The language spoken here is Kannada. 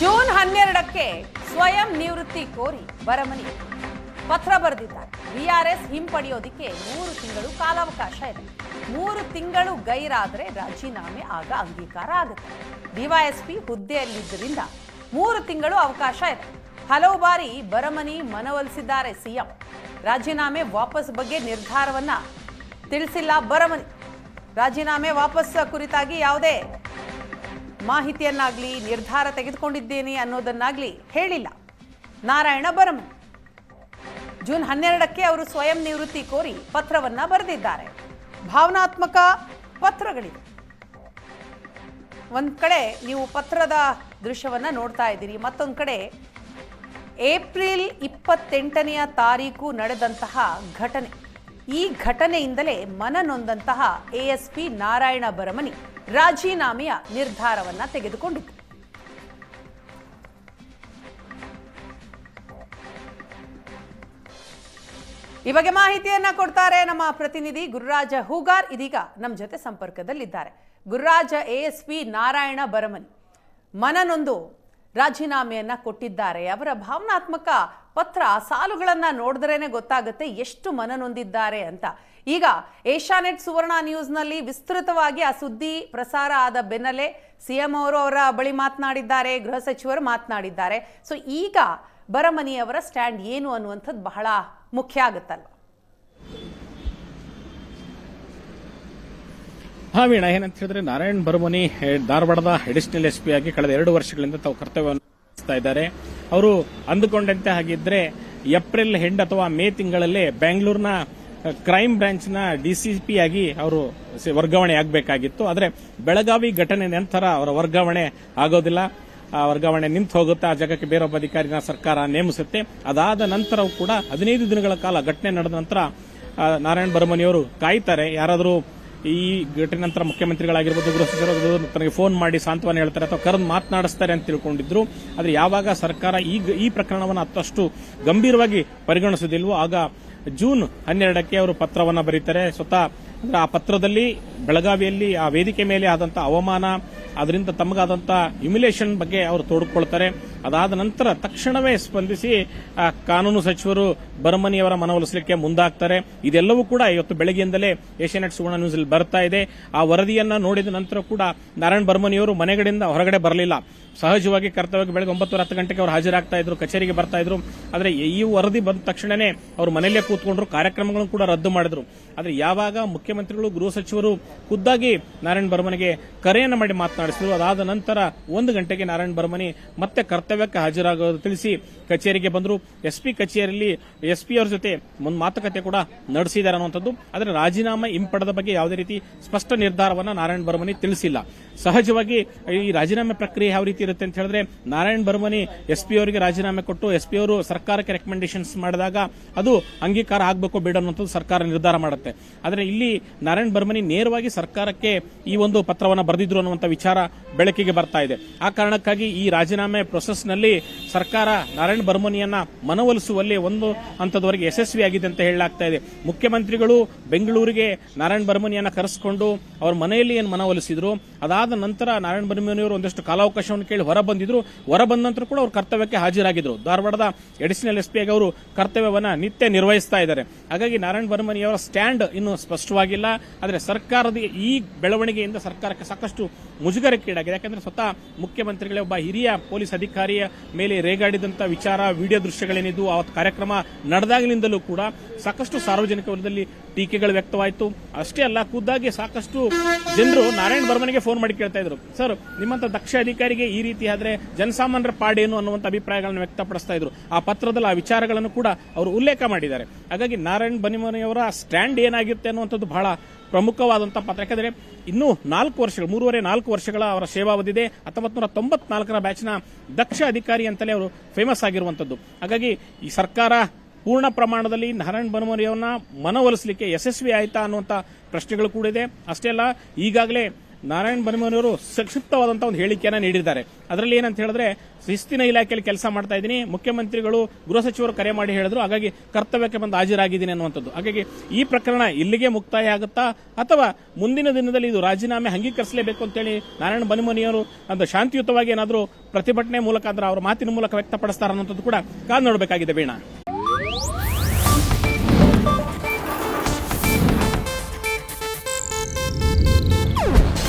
ಜೂನ್ ಹನ್ನೆರಡಕ್ಕೆ ಸ್ವಯಂ ನಿವೃತ್ತಿ ಕೋರಿ ಬರಮನಿ ಪತ್ರ ಬರೆದಿದ್ದಾರೆ. ಬಿಆರ್ಎಸ್ ಹಿಂಪಡೆಯೋದಿಕ್ಕೆ ಮೂರು ತಿಂಗಳು ಕಾಲಾವಕಾಶ ಇದೆ. ಮೂರು ತಿಂಗಳು ಗೈರಾದರೆ ರಾಜೀನಾಮೆ ಆಗ ಅಂಗೀಕಾರ ಆಗುತ್ತೆ. ಡಿವೈಎಸ್ಪಿ ಹುದ್ದೆಯಲ್ಲಿದ್ದರಿಂದ ಮೂರು ತಿಂಗಳು ಅವಕಾಶ ಇದೆ. ಹಲವು ಬಾರಿ ಬರಮನಿ ಮನವೊಲಿಸಿದ್ದಾರೆ ಸಿಎಂ ರಾಜೀನಾಮೆ ವಾಪಸ್ ಬಗ್ಗೆ ನಿರ್ಧಾರವನ್ನ ತಿಳಿಸಿಲ್ಲ ಬರಮನಿ ರಾಜೀನಾಮೆ ವಾಪಸ್ ಕುರಿತಾಗಿ ಯಾವುದೇ ಮಾಹಿತಿಯನ್ನಾಗ್ಲಿ ನಿರ್ಧಾರ ತೆಗೆದುಕೊಂಡಿದ್ದೇನೆ ಅನ್ನೋದನ್ನಾಗ್ಲಿ ಹೇಳಿಲ್ಲ. ನಾರಾಯಣ ಬರಮನಿ ಜೂನ್ ಹನ್ನೆರಡಕ್ಕೆ ಅವರು ಸ್ವಯಂ ನಿವೃತ್ತಿ ಕೋರಿ ಪತ್ರವನ್ನ ಬರೆದಿದ್ದಾರೆ. ಭಾವನಾತ್ಮಕ ಪತ್ರಗಳಿವೆ. ಒಂದು ಕಡೆ ನೀವು ಪತ್ರದ ದೃಶ್ಯವನ್ನ ನೋಡ್ತಾ ಇದ್ದೀರಿ, ಮತ್ತೊಂದು ಕಡೆ ಏಪ್ರಿಲ್ ಇಪ್ಪತ್ತೆಂಟನೆಯ ತಾರೀಕು ನಡೆದಂತಹ ಘಟನೆ. ಈ ಘಟನೆಯಿಂದಲೇ ಮನನೊಂದಂತಹ ಎಎಸ್ಪಿ ನಾರಾಯಣ ಬರಮನಿ ರಾಜೀನಾಮೆಯ ನಿರ್ಧಾರವನ್ನ ತೆಗೆದುಕೊಂಡಿತು ಈ ಬಗ್ಗೆ ಮಾಹಿತಿಯನ್ನ ಕೊಡ್ತಾರೆ ನಮ್ಮ ಪ್ರತಿನಿಧಿ ಗುರುರಾಜ ಹೂಗಾರ್ ಇದೀಗ ನಮ್ಮ ಜೊತೆ ಸಂಪರ್ಕದಲ್ಲಿದ್ದಾರೆ. ಗುರುರಾಜ ಎಎಸ್ಪಿ ನಾರಾಯಣ ಬರಮನಿ, ಮನನೊಂದು ರಾಜೀನಾಮೆಯನ್ನ ಕೊಟ್ಟಿದ್ದಾರೆ. ಅವರ ಭಾವನಾತ್ಮಕ ಪತ್ರ ಸಾಲುಗಳನ್ನ ನೋಡಿದ್ರೇನೆ ಗೊತ್ತಾಗುತ್ತೆ ಎಷ್ಟು ಮನನೊಂದಿದ್ದಾರೆ ಅಂತ. ಈಗ ಏಷ್ಯಾನೆಟ್ ಸುವರ್ಣ ನ್ಯೂಸ್ನಲ್ಲಿ ವಿಸ್ತೃತವಾಗಿ ಆ ಸುದ್ದಿ ಪ್ರಸಾರ ಆದ ಬೆನ್ನಲ್ಲೇ ಸಿಎಂ ಅವರು ಅವರ ಬಳಿ ಮಾತನಾಡಿದ್ದಾರೆ, ಗೃಹ ಸಚಿವರು ಮಾತನಾಡಿದ್ದಾರೆ. ಸೊ ಈಗ ಬರಮನಿಯವರ ಸ್ಟ್ಯಾಂಡ್ ಏನು ಅನ್ನುವಂಥದ್ದು ಬಹಳ ಮುಖ್ಯ ಆಗುತ್ತಲ್ವ? ಹಾ ವೀಣ, ಏನಂತ ಹೇಳಿದ್ರೆ ನಾರಾಯಣ್ ಬರಮನಿ ಧಾರವಾಡದ ಅಡಿಷನಲ್ ಎಸ್ ಪಿ ಆಗಿ ಕಳೆದ ಎರಡು ವರ್ಷಗಳಿಂದ ತಾವು ಕರ್ತವ್ಯವನ್ನು ನಿರ್ವಹಿಸ್ತಾ ಇದ್ದಾರೆ. ಅವರು ಅಂದುಕೊಂಡಂತೆ ಹಾಗಿದ್ರೆ ಏಪ್ರಿಲ್ ಹೆಂಡ್ ಅಥವಾ ಮೇ ತಿಂಗಳಲ್ಲೇ ಬೆಂಗಳೂರಿನ ಕ್ರೈಮ್ ಬ್ರಾಂಚ್ನ ಡಿಸಿಪಿ ಆಗಿ ಅವರು ವರ್ಗಾವಣೆ ಆಗಬೇಕಾಗಿತ್ತು. ಆದರೆ ಬೆಳಗಾವಿ ಘಟನೆ ನಂತರ ಅವರ ವರ್ಗಾವಣೆ ಆಗೋದಿಲ್ಲ. ಆ ವರ್ಗಾವಣೆ ನಿಂತು ಹೋಗುತ್ತೆ ಆ ಜಾಗಕ್ಕೆ ಬೇರೊಬ್ಬ ಅಧಿಕಾರಿನ ಸರ್ಕಾರ ನೇಮಿಸುತ್ತೆ. ಅದಾದ ನಂತರವೂ ಕೂಡ ಹದಿನೈದು ದಿನಗಳ ಕಾಲ ಘಟನೆ ನಡೆದ ನಂತರ ನಾರಾಯಣ್ ಬರಮನಿಯವರು ಕಾಯ್ತಾರೆ. ಯಾರಾದರೂ ಈ ಘಟನೆ ನಂತರ ಮುಖ್ಯಮಂತ್ರಿಗಳಾಗಿರ್ಬೋದು ಗೃಹ ಸಚಿವರು ತನಗೆ ಫೋನ್ ಮಾಡಿ ಸಾಂತ್ವನ ಹೇಳ್ತಾರೆ ಅಥವಾ ಕರೆದು ಮಾತನಾಡಿಸ್ತಾರೆ ಅಂತ ತಿಳ್ಕೊಂಡಿದ್ರು. ಆದರೆ ಯಾವಾಗ ಸರ್ಕಾರ ಈ ಈ ಪ್ರಕರಣವನ್ನು ಅತ್ತಷ್ಟು ಗಂಭೀರವಾಗಿ ಪರಿಗಣಿಸೋದಿಲ್ವೋ ಆಗ ಜೂನ್ ಹನ್ನೆರಡಕ್ಕೆ ಅವರು ಪತ್ರವನ್ನು ಬರೀತಾರೆ. ಸ್ವತಃ ಆ ಪತ್ರದಲ್ಲಿ ಬೆಳಗಾವಿಯಲ್ಲಿ ಆ ವೇದಿಕೆ ಮೇಲೆ ಆದಂತಹ ಅವಮಾನ, ಅದರಿಂದ ತಮಗಾದಂತಹ ಹ್ಯುಮಿಲೇಷನ್ ಬಗ್ಗೆ ಅವರು ತೋಡ್ಕೊಳ್ತಾರೆ. ಅದಾದ ನಂತರ ತಕ್ಷಣವೇ ಸ್ಪಂದಿಸಿ ಕಾನೂನು ಸಚಿವರು ಬರಮನಿಯವರ ಮನವೊಲಿಸಲಿಕ್ಕೆ ಮುಂದಾಗ್ತಾರೆ. ಇದೆಲ್ಲವೂ ಕೂಡ ಇವತ್ತು ಬೆಳಗ್ಗೆಯಿಂದಲೇ ಏಷ್ಯಾನೆಟ್ ಸುವರ್ಣ ನ್ಯೂಸ್ ಅಲ್ಲಿ ಬರ್ತಾ ಇದೆ. ಆ ವರದಿಯನ್ನ ನೋಡಿದ ನಂತರ ಕೂಡ ನಾರಾಯಣ ಬರ್ಮನಿಯವರು ಮನೆಗಳಿಂದ ಹೊರಗಡೆ ಬರಲಿಲ್ಲ. ಸಹಜವಾಗಿ ಕರ್ತವ್ಯಕ್ಕೆ ಬೆಳಗ್ಗೆ ಒಂಬತ್ತು ಹತ್ತು ಗಂಟೆಗೆ ಅವರು ಹಾಜರಾಗ್ತಾ ಇದ್ರು, ಕಚೇರಿಗೆ ಬರ್ತಾ ಇದ್ರು. ಆದರೆ ಈ ವರದಿ ಬಂದ ತಕ್ಷಣನೇ ಅವರು ಮನೆಯಲ್ಲೇ ಕೂತ್ಕೊಂಡ್ರು, ಕಾರ್ಯಕ್ರಮಗಳನ್ನು ಕೂಡ ರದ್ದು ಮಾಡಿದ್ರು. ಆದರೆ ಯಾವಾಗ ಮುಖ್ಯಮಂತ್ರಿಗಳು, ಗೃಹ ಸಚಿವರು ಖುದ್ದಾಗಿ ನಾರಾಯಣ್ ಬರ್ಮನಿಗೆ ಕರೆಯನ್ನು ಮಾಡಿ ಮಾತನಾಡಿಸಿದ್ರು, ಅದಾದ ನಂತರ ಒಂದು ಗಂಟೆಗೆ ನಾರಾಯಣ್ ಬರ್ಮನಿ ಮತ್ತೆ ಕರ್ತವ್ಯಕ್ಕೆ ಹಾಜರಾಗೋದು ತಿಳಿಸಿ ಕಚೇರಿಗೆ ಬಂದರು ಎಸ್ಪಿ ಕಚೇರಿಯಲ್ಲಿ ಎಸ್ಪಿ ಅವರ ಜೊತೆ ಒಂದು ಮಾತುಕತೆ ಕೂಡ ನಡೆಸಿದ್ದಾರೆ ಅನ್ನುವಂಥದ್ದು. ಆದರೆ ರಾಜೀನಾಮೆ ಹಿಂಪಡೆದ ಬಗ್ಗೆ ಯಾವುದೇ ರೀತಿ ಸ್ಪಷ್ಟ ನಿರ್ಧಾರವನ್ನು ನಾರಾಯಣ ಬರ್ಮನಿ ತಿಳಿಸಿಲ್ಲ. ಸಹಜವಾಗಿ ಈ ರಾಜೀನಾಮೆ ಪ್ರಕ್ರಿಯೆ ಯಾವ ರೀತಿ ಇರುತ್ತೆ ಅಂತ ಹೇಳಿದ್ರೆ, ನಾರಾಯಣ ಬರ್ಮನಿ ಎಸ್ಪಿ ಅವರಿಗೆ ರಾಜೀನಾಮೆ ಕೊಟ್ಟು ಎಸ್ಪಿ ಅವರು ಸರ್ಕಾರಕ್ಕೆ ರೆಕಮೆಂಡೇಶನ್ಸ್ ಮಾಡಿದಾಗ ಅದು ಅಂಗೀಕಾರ ಆಗಬೇಕು ಬೇಡ ಅನ್ನುವಂಥದ್ದು ಸರ್ಕಾರ ನಿರ್ಧಾರ ಮಾಡುತ್ತೆ. ಆದರೆ ಇಲ್ಲಿ ನಾರಾಯಣ ಬರ್ಮನಿ ನೇರವಾಗಿ ಸರ್ಕಾರಕ್ಕೆ ಈ ಒಂದು ಪತ್ರವನ್ನು ಬರೆದಿದ್ರು ಅನ್ನುವಂಥ ವಿಚಾರ ಬೆಳಕಿಗೆ ಬರ್ತಾ ಇದೆ. ಆ ಕಾರಣಕ್ಕಾಗಿ ಈ ರಾಜೀನಾಮೆ ಪ್ರೊಸೆಸ್ನಲ್ಲಿ ಸರ್ಕಾರ ನಾರಾಯಣ್ ಬರ್ಮನಿಯನ್ನ ಮನವೊಲಿಸುವಲ್ಲಿ ಒಂದು ಹಂತದವರೆಗೆ ಯಶಸ್ವಿಯಾಗಿದೆ ಅಂತ ಹೇಳಲಾಗ್ತಾ ಇದೆ. ಮುಖ್ಯಮಂತ್ರಿಗಳು ಬೆಂಗಳೂರಿಗೆ ನಾರಾಯಣ್ ಬರ್ಮನಿಯನ್ನ ಕರೆಸಿಕೊಂಡು ಅವ್ರ ಮನೆಯಲ್ಲಿ ಏನು ಮನವೊಲಿಸಿದ್ರು, ಅದಾದ ನಂತರ ನಾರಾಯಣ್ ಬರ್ಮನಿಯವರು ಒಂದಷ್ಟು ಕಾಲಾವಕಾಶವನ್ನು ಕೇಳಿ ಹೊರ ಬಂದಿದ್ರು. ಹೊರ ಬಂದ ನಂತರ ಕೂಡ ಅವರು ಕರ್ತವ್ಯಕ್ಕೆ ಹಾಜರಾಗಿದ್ರು. ಧಾರವಾಡದ ಎಡಿಷನಲ್ ಎಸ್ ಪಿ ಆಗಿ ಅವರು ಕರ್ತವ್ಯವನ್ನ ನಿತ್ಯ ನಿರ್ವಹಿಸ್ತಾ ಇದ್ದಾರೆ. ಹಾಗಾಗಿ ನಾರಾಯಣ್ ಬರ್ಮನಿಯವರ ಸ್ಟ್ಯಾಂಡ್ ಇನ್ನು ಸ್ಪಷ್ಟವಾಗಿಲ್ಲ. ಆದರೆ ಸರ್ಕಾರದ ಈ ಬೆಳವಣಿಗೆಯಿಂದ ಸರ್ಕಾರಕ್ಕೆ ಸಾಕಷ್ಟು ಮುಜುಗರಕ್ಕೀಡಾಗಿದೆ. ಯಾಕಂದ್ರೆ ಸ್ವತಃ ಮುಖ್ಯಮಂತ್ರಿಗಳೇ ಒಬ್ಬ ಹಿರಿಯ ಪೊಲೀಸ್ ಅಧಿಕಾರಿಯ ಮೇಲೆ ರೇಗಾಡಿದಂಥ ವಿಚಾರ, ವಿಡಿಯೋ ದೃಶ್ಯಗಳೇನಿದ್ದು, ಆ ಕಾರ್ಯಕ್ರಮ ನಡೆದಾಗಲಿಂದಲೂ ಕೂಡ ಸಾಕಷ್ಟು ಸಾರ್ವಜನಿಕ ವಲಯದಲ್ಲಿ ಟೀಕೆಗಳು ವ್ಯಕ್ತವಾಯಿತು. ಅಷ್ಟೇ ಅಲ್ಲ, ಖುದ್ದಾಗಿ ಸಾಕಷ್ಟು ಜನರು ನಾರಾಯಣ ಬರ್ಮನಿಗೆ ಫೋನ್ ಮಾಡಿ ಕೇಳ್ತಾ ಇದ್ರು. ಸರ್, ನಿಮ್ಮಂತ ದಕ್ಷ ಅಧಿಕಾರಿಗೆ ಈ ರೀತಿ ಆದ್ರೆ ಜನಸಾಮಾನ್ಯರ ಪಾಡೇನು ಅನ್ನುವಂತ ಅಭಿಪ್ರಾಯಗಳನ್ನು ವ್ಯಕ್ತಪಡಿಸ್ತಾ ಇದ್ರು. ಆ ಪತ್ರದಲ್ಲಿ ಆ ವಿಚಾರಗಳನ್ನು ಕೂಡ ಅವರು ಉಲ್ಲೇಖ ಮಾಡಿದ್ದಾರೆ. ಹಾಗಾಗಿ ನಾರಾಯಣ್ ಬನಿಮನಿಯವರ ಸ್ಟ್ಯಾಂಡ್ ಏನಾಗಿರುತ್ತೆ ಅನ್ನುವಂಥದ್ದು ಬಹಳ ಪ್ರಮುಖವಾದಂತಹ ಪಾತ್ರ. ಯಾಕೆಂದರೆ ಇನ್ನೂ ನಾಲ್ಕು ವರ್ಷಗಳು ಮೂರುವರೆ, ನಾಲ್ಕು ವರ್ಷಗಳ ಅವರ ಸೇವಾವಧಿದೆ. ಹತ್ತೊಂಬತ್ತು ನೂರ ತೊಂಬತ್ನಾಲ್ಕರ ಬ್ಯಾಚ್ನ ದಕ್ಷ ಅಧಿಕಾರಿ ಅಂತಲೇ ಅವರು ಫೇಮಸ್ ಆಗಿರುವಂಥದ್ದು. ಹಾಗಾಗಿ ಈ ಸರ್ಕಾರ ಪೂರ್ಣ ಪ್ರಮಾಣದಲ್ಲಿ ನಾರಾಯಣ್ ಬನಮರಿಯವನ್ನ ಮನವೊಲಿಸಲಿಕ್ಕೆ ಯಶಸ್ವಿ ಆಯಿತಾ ಅನ್ನುವಂಥ ಪ್ರಶ್ನೆಗಳು ಕೂಡ ಇದೆ. ಅಷ್ಟೇ ಅಲ್ಲ, ಈಗಾಗಲೇ ನಾರಾಯಣ್ ಬನಮನಿಯವರು ಸಂಕ್ಷಿಪ್ತವಾದಂತಹ ಒಂದು ಹೇಳಿಕೆಯನ್ನು ನೀಡಿದ್ದಾರೆ. ಅದರಲ್ಲಿ ಏನಂತ ಹೇಳಿದ್ರೆ, ಶಿಸ್ತಿನ ಇಲಾಖೆಯಲ್ಲಿ ಕೆಲಸ ಮಾಡ್ತಾ ಇದ್ದೀನಿ, ಮುಖ್ಯಮಂತ್ರಿಗಳು, ಗೃಹ ಸಚಿವರು ಕರೆ ಮಾಡಿ ಹೇಳಿದ್ರು, ಹಾಗಾಗಿ ಕರ್ತವ್ಯಕ್ಕೆ ಬಂದು ಹಾಜರಾಗಿದ್ದೀನಿ ಅನ್ನುವಂಥದ್ದು. ಹಾಗಾಗಿ ಈ ಪ್ರಕರಣ ಇಲ್ಲಿಗೆ ಮುಕ್ತಾಯ ಆಗುತ್ತಾ, ಅಥವಾ ಮುಂದಿನ ದಿನದಲ್ಲಿ ಇದು ರಾಜೀನಾಮೆ ಅಂಗೀಕರಿಸಲೇಬೇಕು ಅಂತೇಳಿ ನಾರಾಯಣ ಬನಮನಿಯವರು ಒಂದು ಶಾಂತಿಯುತವಾಗಿ ಏನಾದರೂ ಪ್ರತಿಭಟನೆ ಮೂಲಕ ಅಂದ್ರೆ ಅವರ ಮಾತಿನ ಮೂಲಕ ವ್ಯಕ್ತಪಡಿಸ್ತಾರ ಅನ್ನೋದು ಕೂಡ ಕಾದು ನೋಡಬೇಕಾಗಿದೆ ವೀಣಾ.